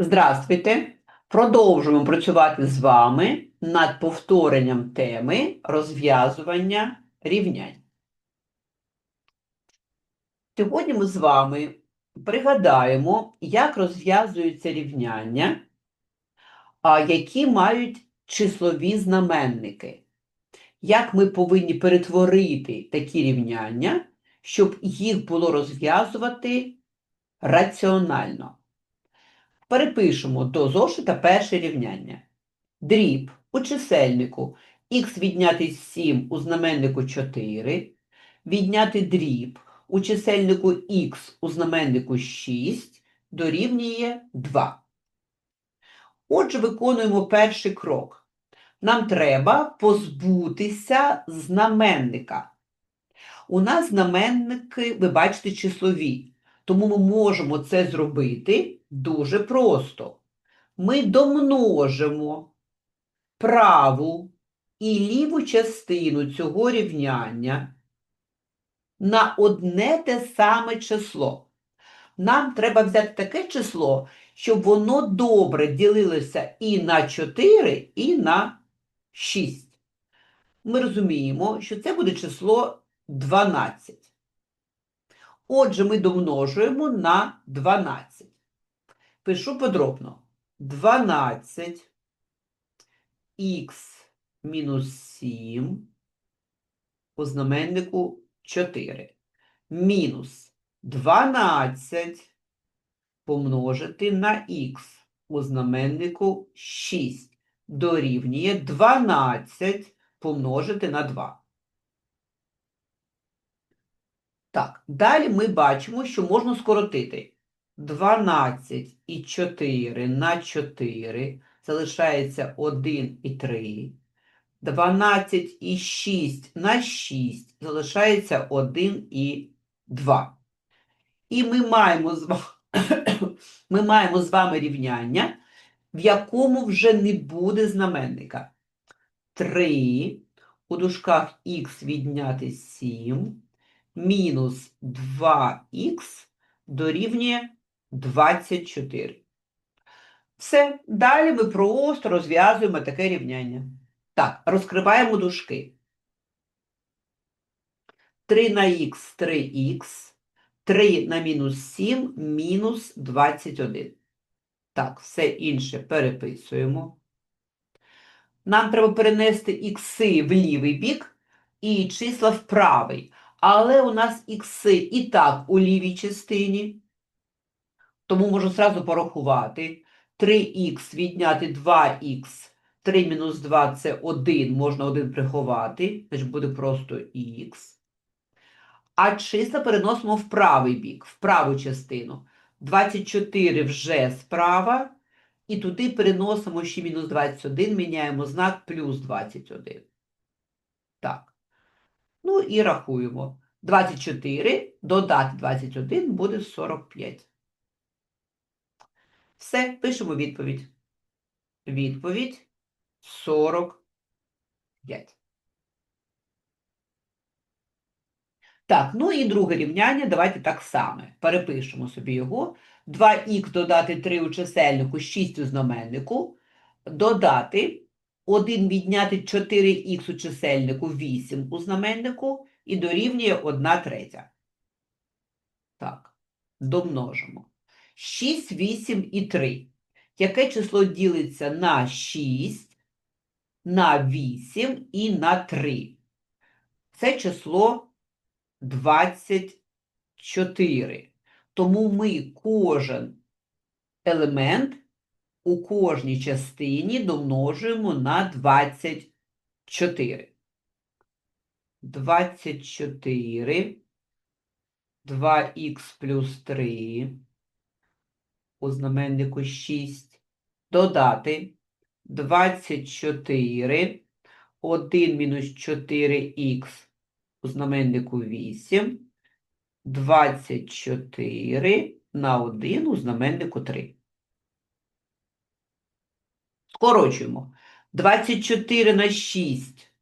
Здравствуйте! Продовжуємо працювати з вами над повторенням теми розв'язування рівнянь. Сьогодні ми з вами пригадаємо, як розв'язуються рівняння, які мають числові знаменники. Як ми повинні перетворити такі рівняння, щоб їх було розв'язувати раціонально. Перепишемо до зошита перше рівняння. Дріб у чисельнику х відняти 7 у знаменнику 4, відняти дріб у чисельнику х у знаменнику 6 дорівнює 2. Отже, виконуємо перший крок. Нам треба позбутися знаменника. У нас знаменники, ви бачите, числові. Тому ми можемо це зробити дуже просто. Ми домножимо праву і ліву частину цього рівняння на одне те саме число. Нам треба взяти таке число, щоб воно добре ділилося і на 4, і на 6. Ми розуміємо, що це буде число 12. Отже, ми домножуємо на 12. Пишу подробно. 12 х мінус 7 у знаменнику 4. Мінус 12 помножити на х у знаменнику 6. Дорівнює 12 помножити на 2. Так, далі ми бачимо, що можна скоротити 12 і 4 на 4, залишається 1 і 3. 12 і 6 на 6, залишається 1 і 2. І ми маємо з вами, ми маємо з вами рівняння, в якому вже не буде знаменника. 3 у дужках х відняти 7 мінус 2х дорівнює 24. Все, далі ми просто розв'язуємо таке рівняння. Так, розкриваємо дужки. 3 на х 3х, 3 на мінус 7 мінус 21. Так, все інше переписуємо. Нам треба перенести ікси в лівий бік і числа в правий. Але у нас ікси і так у лівій частині. Тому можу зразу порахувати. 3х відняти 2х. 3 мінус 2 це 1, можна 1 приховати, значить буде просто х. А числа переносимо в правий бік, в праву частину. 24 вже справа, і туди переносимо ще мінус 21, міняємо знак плюс 21. Так. Ну і рахуємо. 24 додати 21 буде 45. Все, пишемо відповідь. Відповідь 45. Так, ну і друге рівняння, давайте так само. Перепишемо собі його. 2х додати 3 у чисельнику, 6 у знаменнику. Додати 1 відняти 4х у чисельнику, 8 у знаменнику і дорівнює 1 третя. Так, домножимо. 6, 8 і 3. Яке число ділиться на 6, на 8 і на 3? Це число 24. Тому ми кожен елемент у кожній частині домножуємо на 24. 24, 2х плюс 3, у знаменнику 6, додати 24, 1 мінус 4х у знаменнику 8, 24 на 1 у знаменнику 3. Скорочуємо. 24 на 6.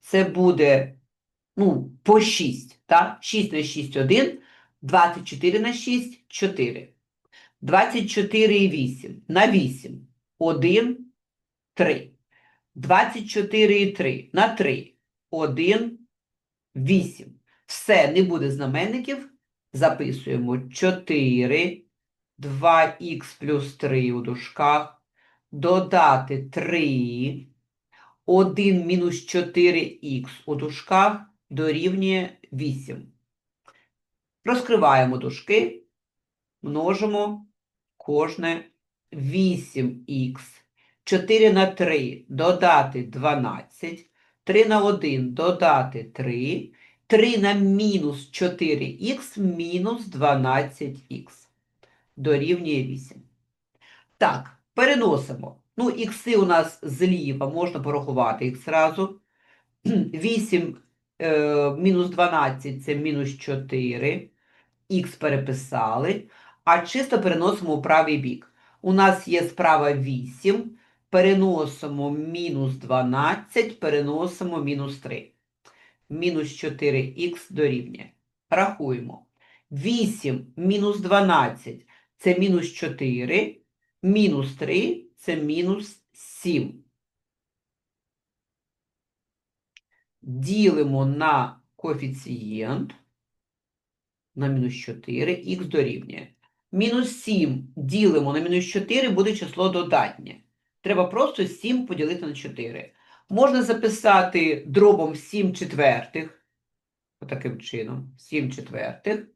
Це буде, ну, по 6, так? 6 на 6 – 1, 24 на 6 – 4. 24,8 на 8. 1, 3. 24,3 на 3. 1, 8. Все, не буде знаменників. Записуємо 4, 2х плюс 3 у дужках, додати 3, 1 мінус 4х у дужках дорівнює 8. Розкриваємо дужки, множимо кожне 8х. 4 на 3 додати 12, 3 на 1 додати 3, 3 на мінус 4х мінус 12х. Дорівнює 8. Так, переносимо. Ну, ікси у нас зліва, можна порахувати їх зразу. 8 е, мінус 12 це мінус 4. Х переписали, а чисто переносимо у правий бік. У нас є справа 8, переносимо мінус 12, переносимо мінус 3. Мінус 4х дорівнює. Рахуємо. 8 мінус 12 це мінус 4, мінус 3 це мінус 7. Ділимо на коефіцієнт на мінус 4, х дорівнює. Мінус 7 ділимо на мінус 4, буде число додатнє. Треба просто 7 поділити на 4. Можна записати дробом 7 четвертих, отаким чином, 7 четвертих,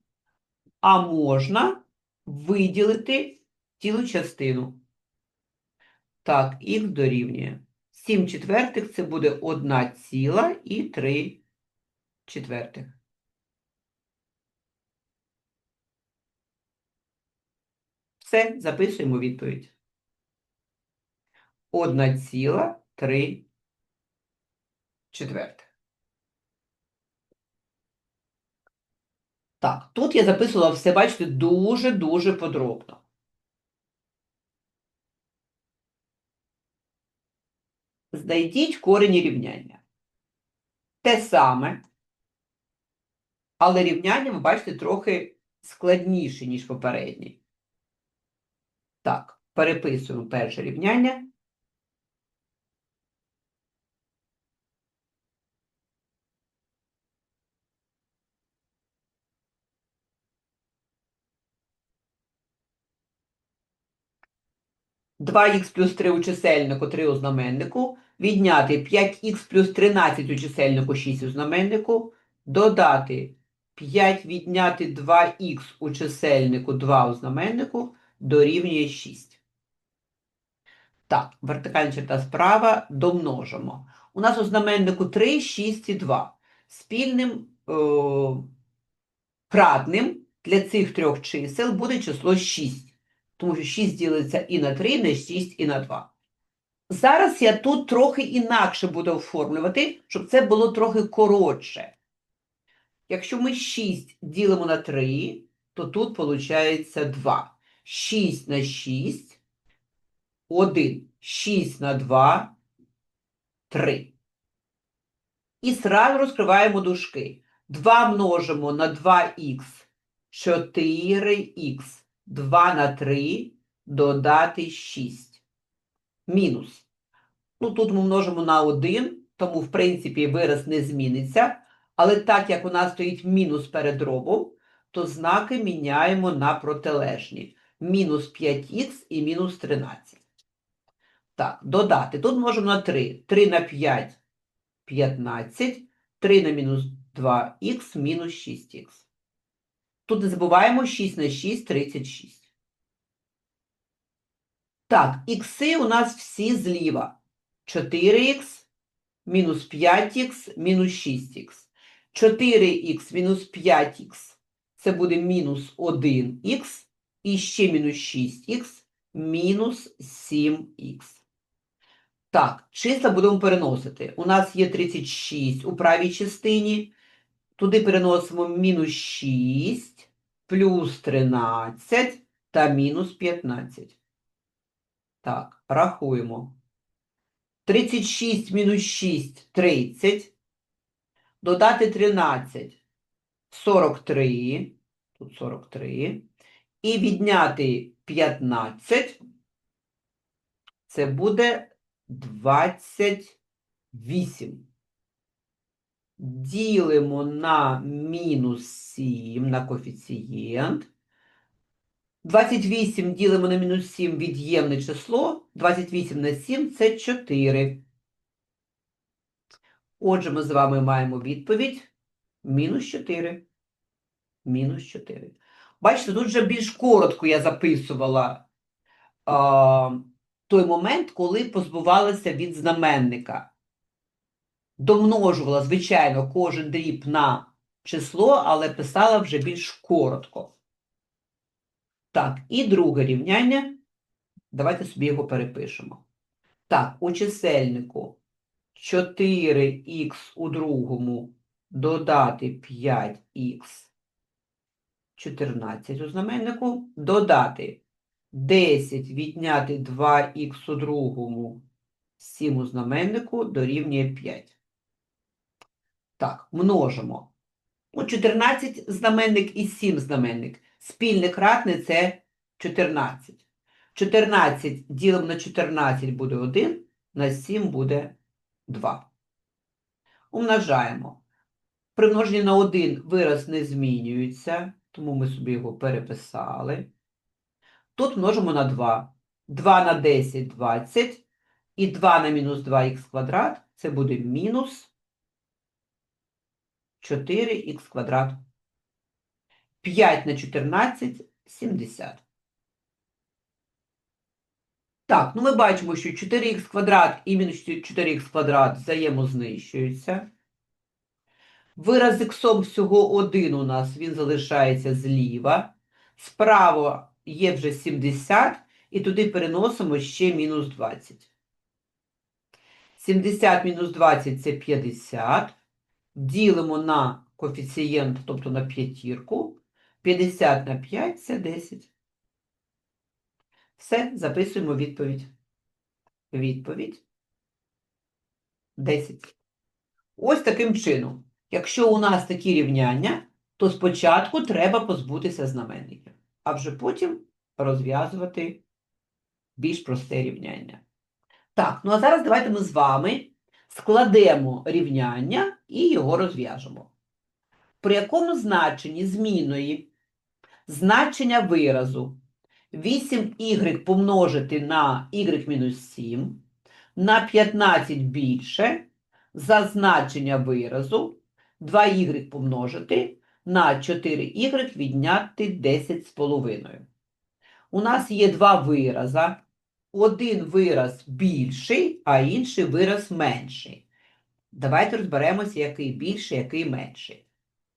а можна виділити цілу частину. Так, х дорівнює. 7 четвертих це буде 1 ціла і 3 четвертих. Все, записуємо відповідь. 1,3 четвертих. Так, тут я записувала все, бачите, дуже-дуже подробно. Знайдіть корені рівняння. Те саме, але рівняння, ви бачите, трохи складніше, ніж попередні. Так, переписуємо перше рівняння. Два х плюс 3 у чисельнику, 3 у знаменнику, відняти 5х плюс 13 у чисельнику, 6 у знаменнику, додати 5 відняти 2х у чисельнику, 2 у знаменнику, дорівнює 6. Так, вертикальна черта справа домножимо. У нас у знаменнику 3, 6 і 2. Спільним о, е, кратним для цих трьох чисел буде число 6. Тому що 6 ділиться і на 3, і на 6, і на 2. Зараз я тут трохи інакше буду оформлювати, щоб це було трохи коротше. Якщо ми 6 ділимо на 3, то тут виходить 2. 6 на 6, 1, 6 на 2, 3. І сразу розкриваємо дужки. 2 множимо на 2х, 4х, 2 на 3, додати 6. Мінус. Ну, тут ми множимо на 1, тому, в принципі, вираз не зміниться. Але так як у нас стоїть мінус перед дробом, то знаки міняємо на протилежні. Мінус 5х і мінус 13. Так, додати. Тут можемо на 3. 3 на 5 15. 3 на мінус 2х мінус 6х. Тут не забуваємо 6 на 6 36. Так, ікси у нас всі зліва. 4х мінус 5х мінус 6х. 4х мінус 5х це буде мінус 1х, і ще мінус 6х, мінус 7х. Так, числа будемо переносити. У нас є 36 у правій частині. Туди переносимо мінус 6, плюс 13 та мінус 15. Так, рахуємо. 36 мінус 6 30 додати 13 43, тут 43, І відняти 15 це буде 28. Ділимо на мінус 7 на коефіцієнт. 28 ділимо на мінус 7 від'ємне число. 28 на 7 це 4. Отже, ми з вами маємо відповідь мінус 4. Мінус 4. Бачите, тут вже більш коротко я записувала а, той момент, коли позбувалася від знаменника. Домножувала, звичайно, кожен дріб на число, але писала вже більш коротко. Так, і друге рівняння. Давайте собі його перепишемо. Так, у чисельнику 4х у другому додати 5х 14 у знаменнику, додати 10 відняти 2х у другому, 7 у знаменнику дорівнює 5. Так, множимо. Ну, 14 знаменник і 7 знаменник. Спільне кратне це 14. 14 ділимо на 14 буде 1, на 7 буде 2. Умножаємо. При множенні на 1 вираз не змінюється, тому ми собі його переписали. Тут множимо на 2. 2 на 10 – 20. І 2 на мінус 2х квадрат – це буде мінус 4х квадрат. 5 на 14 – 70. Так, ну ми бачимо, що 4х квадрат і мінус 4х квадрат взаємознищуються. Вираз іксом всього один у нас, він залишається зліва. Справа є вже 70, і туди переносимо ще мінус 20. 70 мінус 20 – це 50. Ділимо на коефіцієнт, тобто на п'ятірку. 50 на 5 – це 10. Все, записуємо відповідь. Відповідь 10. Ось таким чином. Якщо у нас такі рівняння, то спочатку треба позбутися знаменників, а вже потім розв'язувати більш просте рівняння. Так, ну а зараз давайте ми з вами складемо рівняння і його розв'яжемо. При якому значенні змінної значення виразу 8y помножити на y-7 на 15 більше за значення виразу 2y помножити на 4y відняти 10 з половиною. У нас є два вираза. Один вираз більший, а інший вираз менший. Давайте розберемося, який більший, який менший.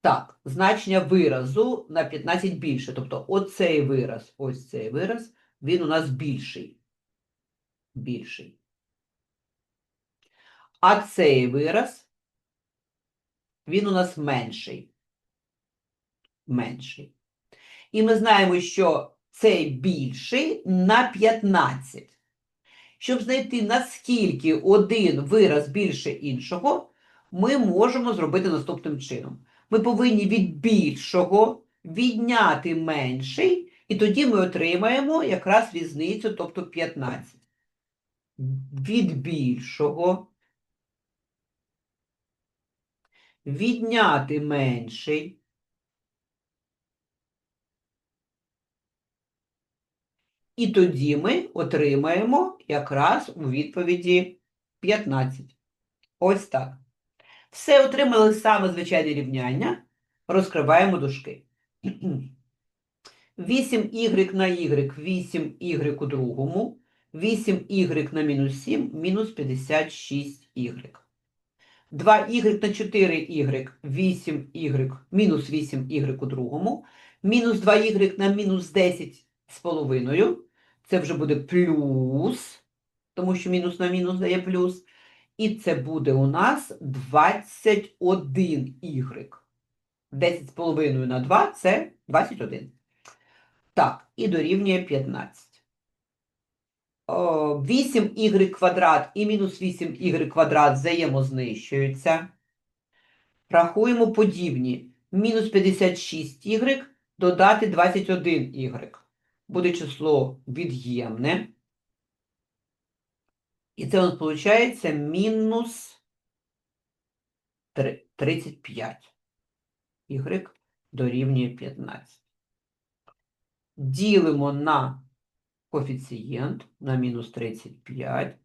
Так, значення виразу на 15 більше. Тобто оцей вираз, ось цей вираз, він у нас більший. Більший. А цей вираз, він у нас менший. Менший. І ми знаємо, що цей більший на 15. Щоб знайти, наскільки один вираз більше іншого, ми можемо зробити наступним чином. Ми повинні від більшого відняти менший, і тоді ми отримаємо якраз різницю, тобто 15. Від більшого відняти менший. І тоді ми отримаємо якраз у відповіді 15. Ось так. Все отримали саме звичайне рівняння. Розкриваємо дужки. 8y на y, 8y у другому, 8y на мінус 7, мінус 56y. 2y на 4y, 8y, мінус 8y у другому, мінус 2y на мінус 10 з половиною. Це вже буде плюс, тому що мінус на мінус дає плюс. І це буде у нас 21y. 10 з половиною на 2 це 21. Так, і дорівнює 15. 8y квадрат і мінус 8y квадрат взаємознищуються. Рахуємо подібні. Мінус 56y додати 21y. Буде число від'ємне. І це у нас виходить мінус 35. Y дорівнює 15. Ділимо на коефіцієнт на мінус 35.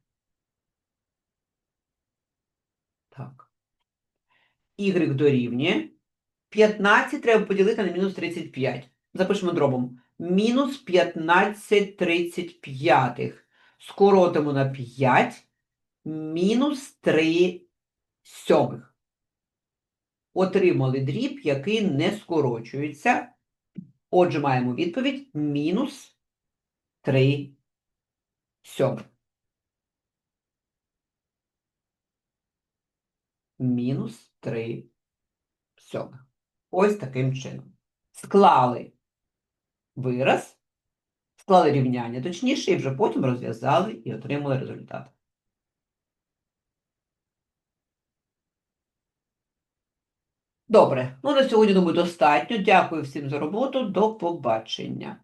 Так. Y дорівнює 15 треба поділити на мінус 35. Запишемо дробом. Мінус 15 35. Скоротимо на 5. Мінус 3 сьомих. Отримали дріб, який не скорочується. Отже, маємо відповідь мінус 3 сьомих. Мінус 3 сьомих. Ось таким чином. Склали вираз, склали рівняння, точніше, і вже потім розв'язали і отримали результат. Добре, ну на сьогодні, думаю, достатньо. Дякую всім за роботу. До побачення.